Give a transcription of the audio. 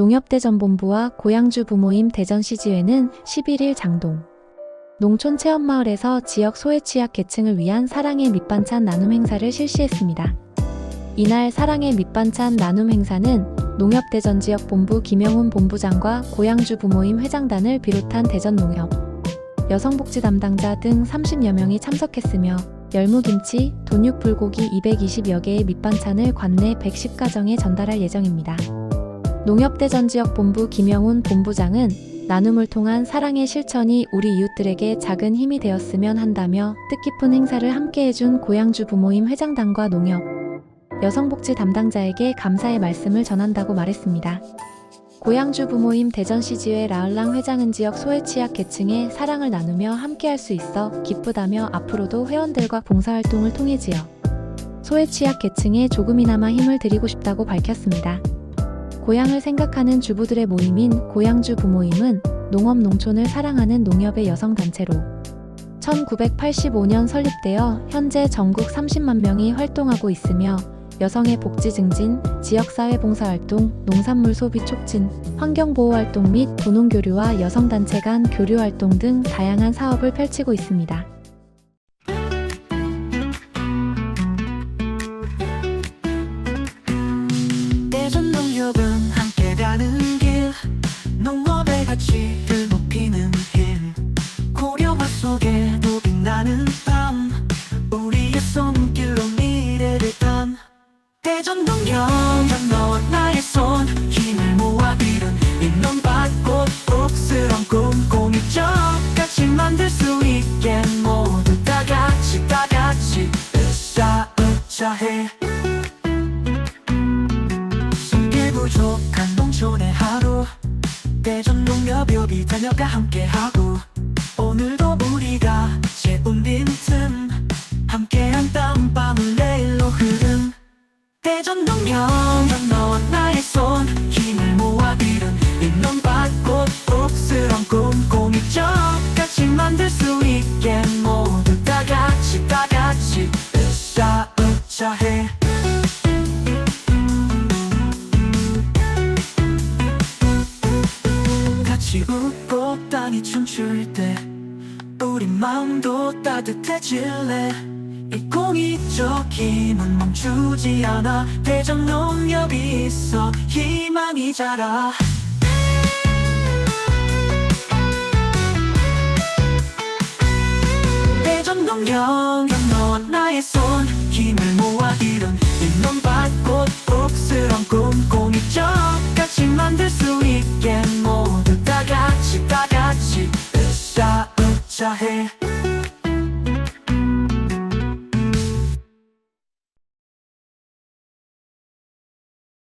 농협대전본부와 고양주 부모임 대전시지회는 11일 장동 농촌 체험마을에서 지역 소외 취약 계층을 위한 사랑의 밑반찬 나눔 행사를 실시했습니다. 이날 사랑의 밑반찬 나눔 행사는 농협대전 지역 본부 김영훈 본부장과 고양주 부모임 회장단을 비롯한 대전농협, 여성복지 담당자 등 30여 명이 참석했으며 열무김치, 돈육불고기 220여 개의 밑반찬을 관내 110가정에 전달할 예정입니다. 농협대전 지역 본부 김영훈 본부장은 나눔을 통한 사랑의 실천이 우리 이웃들에게 작은 힘이 되었으면 한다며 뜻깊은 행사를 함께해준 고양주 부모임 회장단과 농협, 여성복지 담당자에게 감사의 말씀을 전한다고 말했습니다. 고양주 부모임 대전시지회 라을랑 회장은 지역 소외 취약 계층의 사랑을 나누며 함께할 수 있어 기쁘다며 앞으로도 회원들과 봉사활동을 통해 지역 소외 취약 계층에 조금이나마 힘을 드리고 싶다고 밝혔습니다. 고향을 생각하는 주부들의 모임인 고양주 부모임은 농업 농촌을 사랑하는 농협의 여성 단체로 1985년 설립되어 현재 전국 30만 명이 활동하고 있으며 여성의 복지 증진, 지역사회 봉사활동, 농산물 소비 촉진, 환경보호 활동 및 도농교류와 여성단체 간 교류 활동 등 다양한 사업을 펼치고 있습니다. 대전 농협 너와 나의 손. 힘을 모아 이룬 인nom밭꽃 옥스런 꿈 공익적 같이 만들 수 있게. 모두 다 같이 다 같이 으쌰으쌰해. 손길 부족한 농촌의 하루. 대전 농협협이 달려가 함께하고 농협 너와 나의 손. 힘을 모아 이룬 인nom밭꽃 옥스런 꿈 공익적 같이 만들 수 있게. 모두 다 같이 다 같이 으쌰으쌰해. 같이 웃고 땅이 춤출 때 우리 마음도 따뜻해질래 이 공익적 힘은 멈추지 않아. 대전 농협이 있어. 희망이 자라. 대전 농협 너와 나의 손. 힘을 모아 이룬 인nom밭꽃 옥스런 꿈 공익적 같이 만들 수 있게. 모두 다 같이 다 같이 으쌰으쌰해